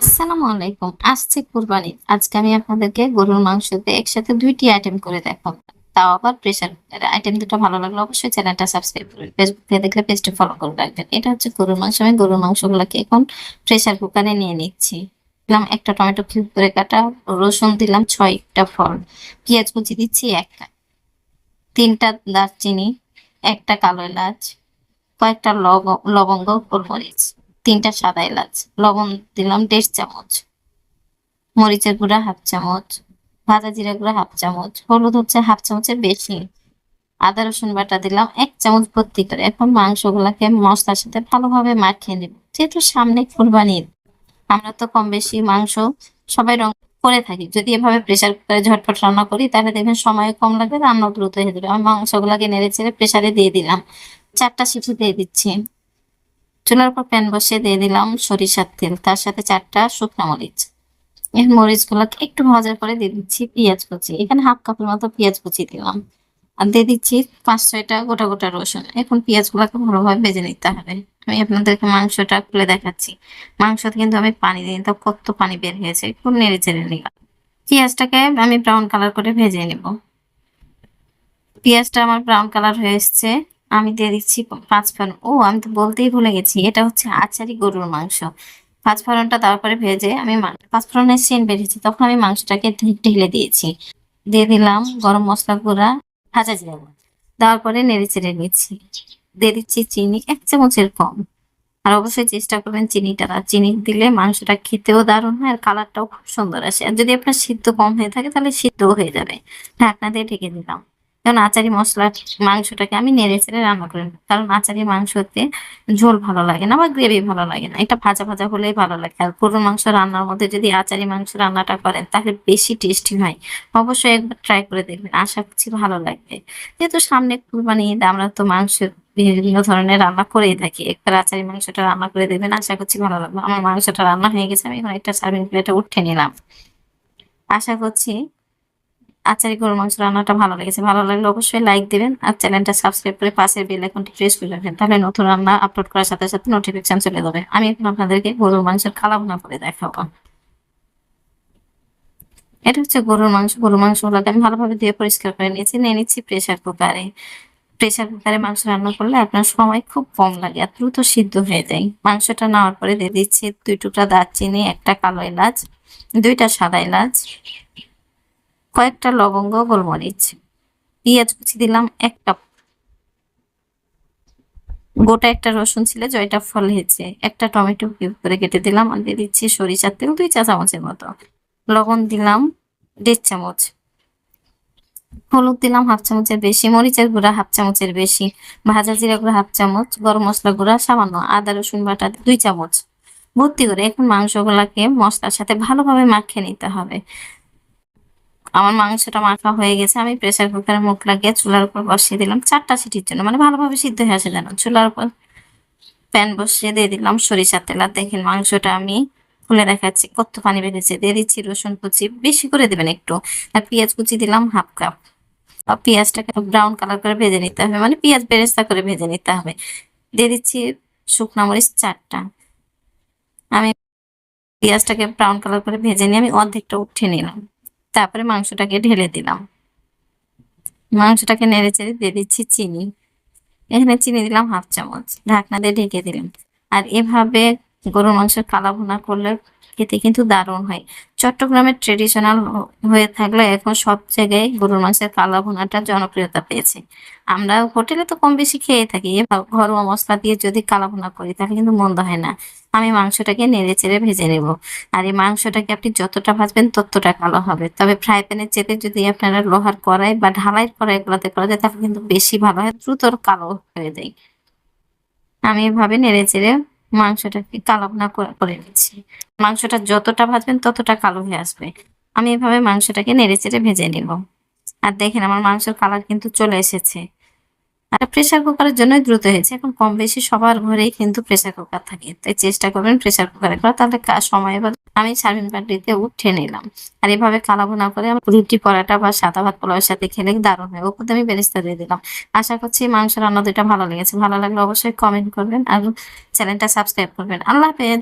আসসালামু আলাইকুম। আসছে কুরবানি। আজকে আমি আপনাদেরকে গরুর মাংস দিয়ে একসাথে দুইটি আইটেম করে দেখাবো। তাও আবার প্রেশার কুকারে আইটেম দুটো ভালো লাগলে অবশ্যই চ্যানেলটা সাবস্ক্রাইব করবেন ফেসবুক থেকে দেখলে পেজটা ফলো করে রাখবেন। এটা হচ্ছে গরুর মাংস। আমি গরুর মাংসগুলোকে এখন প্রেশার কুকারে নিয়ে নিচ্ছি। দিলাম একটা টমেটো কিউব করে কাটা। রসুন দিলাম ছয়টা ফল। পেঁয়াজ কুচি দিচ্ছি একটা। তিনটা দারচিনি, একটা কালো এলাচ, কয়েকটা লব লবঙ্গ, গোলমরিচ। তিনটা সাদা এলাচ, লবণ দিলাম দেড় চামচ, মরিচের গুঁড়া হাফ চামচ, ভাজা জিরা গুঁড়া হাফ চামচ, হলুদ হচ্ছে হাফ চামচের বেশি, আদা রসুন বাটা দিলাম এক চামচ ভর্তি করে। এখন মাংসগুলোকে মশলার সাথে ভালোভাবে মাখিয়ে নেব। যেহেতু সামনে কুরবানি আমরা তো কম বেশি মাংস সবাই রং করে থাকি। যদি এভাবে প্রেসার কুকারে ঝটপট রান্না করি, তাহলে দেখবেন সময় কম লাগবে রান্না দ্রুত হয়ে যাবে। আমি মাংসগুলোকে নেড়ে চেড়ে প্রেসারে দিয়ে দিলাম। চারটা সিটি দিয়ে দিচ্ছি। চুলার উপর প্যান বসিয়ে দিয়ে দিলাম সরিষার তেল, তার সাথে চারটা শুকনো মরিচ। এই মরিচগুলোকে একটু ভাজার পরে দিয়ে দিচ্ছি পেঁয়াজ কুচি। এখানে হাফ কাপের মতো পেঁয়াজ কুচি দিলাম। আর দিয়ে দিচ্ছি পাঁচ ছয়টা গোটা গোটা রসুন। এখন পেঁয়াজগুলোকে ভালোভাবে ভেজে নিতে হবে। আমি আপনাদেরকে মাংসটা খুলে দেখাচ্ছি। মাংসতে কিন্তু আমি পানি দিই তো কত পানি বের হয়েছে, একটু নেড়ে চেড়ে নিলাম। পেঁয়াজটাকে আমি ব্রাউন কালার করে ভেজে নেব। পেঁয়াজটা আমার ব্রাউন কালার হয়ে এসছে। আমি দিয়ে দিচ্ছি পাঁচ ফোড়ন। ও, আমি তো বলতেই ভুলে গেছি, এটা হচ্ছে আচারি গরুর মাংস। পাঁচ ফোড়নটা দেওয়ার পরে ভেজে আমি পাঁচ ফোড়নের সেন বেরিয়েছি, তখন আমি মাংসটাকে ঢেলে দিয়েছি। দিয়ে দিলাম গরম মশলা গুঁড়া, ভাজা জিরা দেওয়ার পরে নেড়ে চেড়ে নিচ্ছি। দিয়ে দিচ্ছি চিনি, এক চামচের কম। আর অবশ্যই চেষ্টা করবেন চিনিটা চিনি দিলে মাংসটা খেতেও দারুণ হয় আর কালারটাও খুব সুন্দর আসে। আর যদি আপনার সিদ্ধ কম হয়ে থাকে, তাহলে সিদ্ধও হয়ে যাবে। ঢাকনা দিয়ে ঢেকে দিলাম। কারণ আচারি মশলার মাংসটাকে আমি নেড়ে চেড়ে রান্না করে নেব। কারণ আচারি মাংসতে ঝোল ভালো লাগে না বা গ্রেভি ভালো লাগে না। এটা ভাজা ভাজা হলেই ভালো লাগে। আর গরুর মাংস রান্নার মধ্যে যদি আচারি মাংস রান্নাটা করেন তাহলে বেশি টেস্টি হয়। অবশ্যই একবার ট্রাই করে দেখবেন। আশা করছি ভালো লাগবে। যেহেতু সামনে কুরবানি ঈদ, আমরা তো মাংস বিভিন্ন ধরনের রান্না করেই থাকি। একবার আচারি মাংসটা রান্না করে দেবেন আশা করছি ভালো লাগবে। আমার মাংসটা রান্না হয়ে গেছে, আমি এখন একটা সার্ভিং প্লেটে উঠে নিলাম। আশা করছি আচারি গরুর মাংস রান্নাটা ভালো লেগেছে। ভালো লাগলে অবশ্যই লাইক দেবেন আর চ্যানেলটা সাবস্ক্রাইব করে পাশের বেল আইকনটি প্রেস করে রাখবেন। তাহলে নতুন রান্না আপলোড করার সাথে সাথে নোটিফিকেশন চলে যাবে। আমি এখন আপনাদেরকে গরুর মাংসের কালা ভুনা করে দেখাবো। এটা হচ্ছে গরুর মাংস। গরুর মাংসগুলোকে আমি ভালোভাবে ধুয়ে পরিষ্কার করে নিয়েছি। নিয়ে নিচ্ছি প্রেসার কুকারে প্রেসার কুকারে মাংস রান্না করলে আপনার সময় খুব কম লাগে আর দ্রুত সিদ্ধ হয়ে যায়। মাংসটা নেওয়ার পরে দিয়ে দিচ্ছি দুই টুকরা দারচিনি, একটা কালো এলাচ, দুইটা সাদা এলাচ কয়েকটা লবঙ্গ গোলমরিচ। পেঁয়াজ কুচি দিলাম এক কাপ গোটা একটা রসুন ছিল, জয়টা ফল হয়েছে। একটা টমেটো কিউব করে কেটে দিলাম আর দিয়ে দিচ্ছি সরিষার তেল, দুই চা চামচের মতো। লবণ দিলাম দেড় চামচ। হলুদ দিলাম হাফ চামচের বেশি, মরিচের গুঁড়া হাফ চামচের বেশি, ভাজা জিরা গুঁড়া হাফ চামচ, গরম মশলা গুঁড়া সামান্য আদা, রসুন বাটা দুই চামচ। ভর্তি করে এখন মাংসগুলাকে মশলার সাথে ভালোভাবে মাখিয়ে নিতে হবে। আমার মাংসটা মাখা হয়ে গেছে। আমি প্রেসার কুকারে মুখ লাগিয়ে চুলার উপর বসিয়ে দিলাম চারটা সিটির জন্য। মানে ভালোভাবে সিদ্ধ হয়ে আসে যেন। চুলার উপর প্যান বসিয়ে দিয়ে দিলাম সরিষার তেল। আর দেখেন মাংসটা আমি খুলে দেখাচ্ছি। কত পানি বেড়েছে। দিয়ে দিচ্ছি রসুন কুচি। বেশি করে দেবেন একটু। আর পেঁয়াজ কুচি দিলাম হাফ কাপ আর পেঁয়াজটাকে ব্রাউন কালার করে ভেজে নিতে হবে। মানে পেঁয়াজ বেরেস্তা করে ভেজে নিতে হবে। দিয়ে দিচ্ছি শুকনো মরিচ চারটা। আমি পেঁয়াজটাকে ব্রাউন কালার করে ভেজে নিয়ে আমি অর্ধেকটা উঠে নিলাম। তারপরে মাংসটাকে ঢেলে দিলাম। মাংসটাকে নেড়ে চেড়ে দিয়ে দিচ্ছি চিনি। এখানে চিনি দিলাম হাফ চামচ। ঢাকনা দিয়ে ঢেকে দিলাম। আর এভাবে গরুর মাংসের কালা ভুনা করলে খেতে কিন্তু দারুণ হয়। চট্টগ্রামের ট্রেডিশনাল হয়ে থাকলে এখন সব জায়গায় গরুর মাংসের কালা ভুনাটা জনপ্রিয়তা পেয়েছে। আমরা হোটেলে তো কম বেশি খেয়ে থাকি ঘরোয়া মশলা দিয়ে যদি কালা ভুনা করি তাহলে কিন্তু মন্দ হয় না। আমি মাংসটাকে নেড়ে চেড়ে ভেজে নেব। আর এই মাংসটাকে আপনি যতটা ভাজবেন ততটা কালো হবে। তবে ফ্রাই প্যানের চেতে যদি আপনারা লোহার কড়াই বা ঢালাইয়ের কড়াইগুলোতে করা যায় তাহলে কিন্তু বেশি ভালো হয়, দ্রুত কালো হয়ে যায়। আমি এভাবে নেড়ে চেড়ে মাংসটাকে কালো করে করে নিচ্ছি। মাংসটা যতটা ভাজবেন ততটা কালো হয়ে আসবে। আমি এভাবে মাংসটাকে নেড়ে চেড়ে ভেজে নিব। আর দেখেন আমার মাংসের কালার কিন্তু চলে এসেছে। আর প্রেসার কুকারের জন্যই দ্রুত হয়েছে। এখন কম বেশি সবার ঘরেই কিন্তু প্রেসার কুকার থাকে। তাই চেষ্টা করবেন প্রেসার কুকারে করা তাহলে সময় এবার আমি সার্ভিং প্যান্টিতে উঠে নিলাম। আর এভাবে কালাবো না করে আমি রুটি, পরাটা বা সাদা ভাত পোলাওয়ের সাথে খেলে দারুণ হয়। ওপর আমি বেরেস্তা দিয়ে দিলাম। আশা করছি মাংস রান্না দুইটা ভালো লেগেছে। ভালো লাগলে অবশ্যই কমেন্ট করবেন আর চ্যানেলটা সাবস্ক্রাইব করবেন। আল্লাহ হাফেজ।